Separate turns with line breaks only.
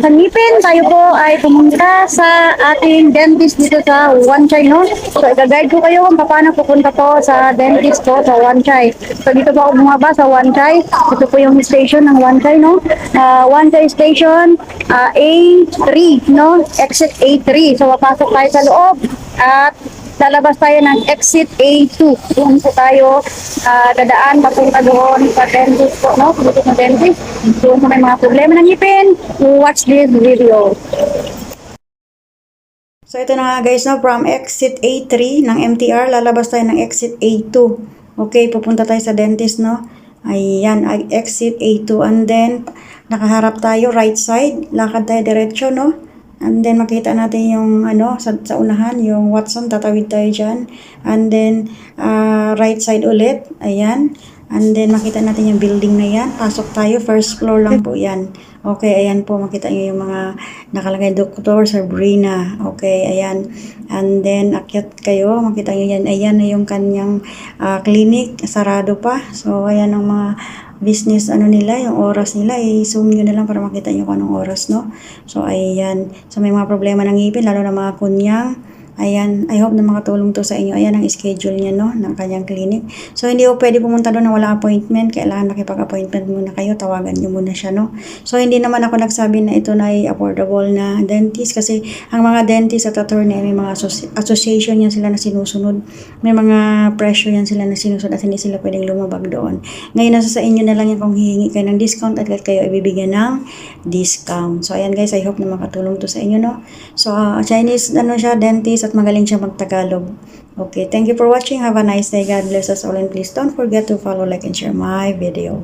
sa ngipin, tayo po ay pumunta sa ating dentist dito sa One Chai, no? So, i-guide ko kayo kung paano pupunta po sa dentist po sa One Chai. So, dito po ako bumaba sa One Chai. Ito po yung station ng One Chai, no? Ah, One Chai Station, ah, A3, no? Exit A3. So, papasok tayo sa loob at lalabas tayo ng exit A2. Doon po tayo ah, dadaan papunta doon sa dentist po, no? Dito sa dentist. Doon kung may mga problema ng ngipin, watch this video. So ito na nga guys, no, from exit A3 ng MTR, lalabas tayo ng exit A2. Okay, pupunta tayo sa dentist, no? Ayan, ay- exit A2. And then, nakaharap tayo, right side. Lakad tayo diretso, no? And then, makita natin yung, ano, sa, sa unahan, yung Watson, tatawid tayo dyan. And then, ah, right side ulit. Ayan. And then, makita natin yung building na yan. Pasok tayo, first floor lang po yan. Okay, ayan po, makita nyo yung mga nakalagay, Dr. Sabrina. Okay, ayan. And then, akyat kayo, makita nyo yan. Ayan na yung kanyang ah, clinic, sarado pa. So, ayan ang mga business ano nila, yung oras nila, i-zoom nyo na lang para makita nyo kung anong oras, no? So, ayan. So, may mga problema ng ngipin, lalo na mga kunyang. Ayan, I hope na makatulong to sa inyo. Ayan ang schedule niya, no, ng kanyang clinic. So, hindi ko pwede pumunta doon na wala appointment. Kailangan makipag-appointment muna kayo. Tawagan niyo muna siya, no. So, hindi naman ako nagsabi na ito na ay affordable na dentist kasi ang mga dentist at attorney ay may mga associ- association yan sila na sinusunod. May mga presyo yan sila na sinusunod at hindi sila pwedeng lumabag doon. Ngayon, nasa sa inyo na lang yan kung hihingi kayo ng discount at kayo ibibigyan ng discount. So, ayan guys, I hope na makatulong to sa inyo, no. So, ah, Chinese, ano siya, dentist at magaling siya magtagalog. Okay, thank you for watching. Have a nice day. God bless us all and please don't forget to follow, like, and share my video.